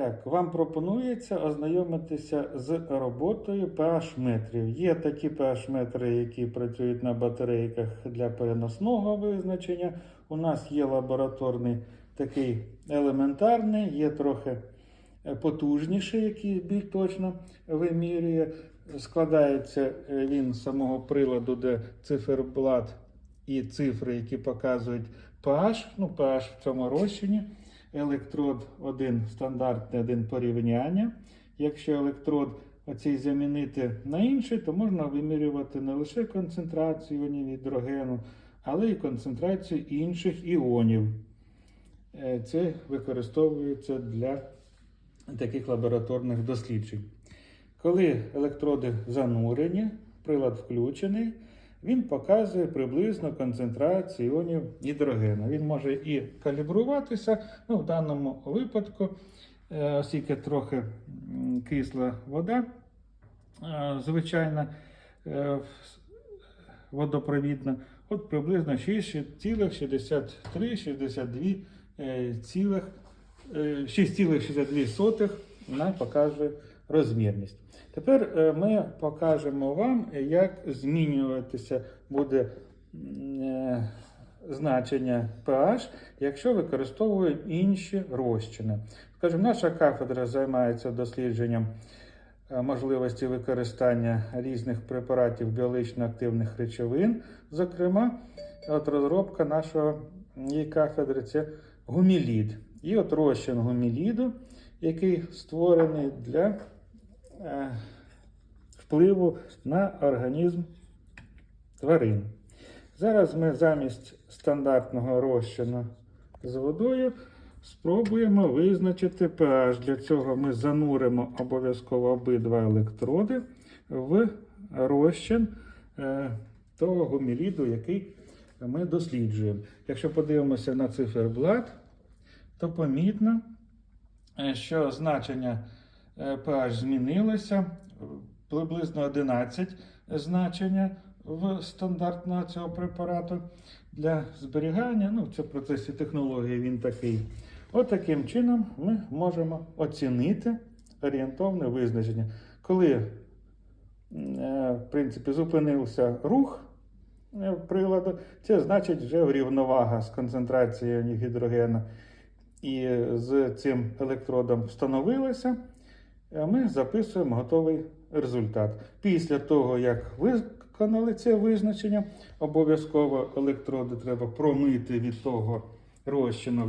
Так, вам пропонується ознайомитися з роботою pH-метрів. Є такі pH-метри, які працюють на батарейках для переносного визначення. У нас є лабораторний такий елементарний, є трохи е, потужніший, який більш точно вимірює. Складається е, він з самого приладу, де циферблат і цифри, які показують pH, ну pH в цьому розчині. Електрод один стандартний, один порівняння. Якщо електрод оцей замінити на інший, то можна вимірювати не лише концентрацію іонів гідрогену, але й концентрацію інших іонів. Е, Це використовується для таких лабораторних досліджень. Коли електроди занурені, прилад включений, він показує приблизно концентрацію іонів гідрогену. Він може і калібруватися, ну, в даному випадку, е, оскільки трохи кисла вода, е, звичайна е, водопровідна, от приблизно 6,63-62 е, цілих, е, 6,62 вона покаже розмірність. Тепер е, ми покажемо вам, як змінюватися буде е, значення pH, якщо використовуємо інші розчини. Скажімо, наша кафедра займається дослідженням е, можливості використання різних препаратів біологічно активних речовин. Зокрема, от розробка нашої кафедри це гумілід. І от розчин гуміліду, який створений для впливу на організм тварин. Зараз ми замість стандартного розчину з водою спробуємо визначити pH. Для цього ми зануримо обов'язково обидва електроди в розчин е, того гуміліду, який ми досліджуємо. Якщо подивимося на циферблат, то помітно, е, що значення е, pH змінилося приблизно 11 значення в стандартного цього препарату для зберігання. Ну, це в процесі технології він такий. От таким чином ми можемо оцінити орієнтовне визначення. Коли е, в принципі, зупинився рух е, приладу, це значить вже рівновага з концентрацією гідрогена і з цим електродом встановилася, е, ми записуємо готовий результат. Після того, як виконали це визначення, обов'язково електроди треба промити від того розчину,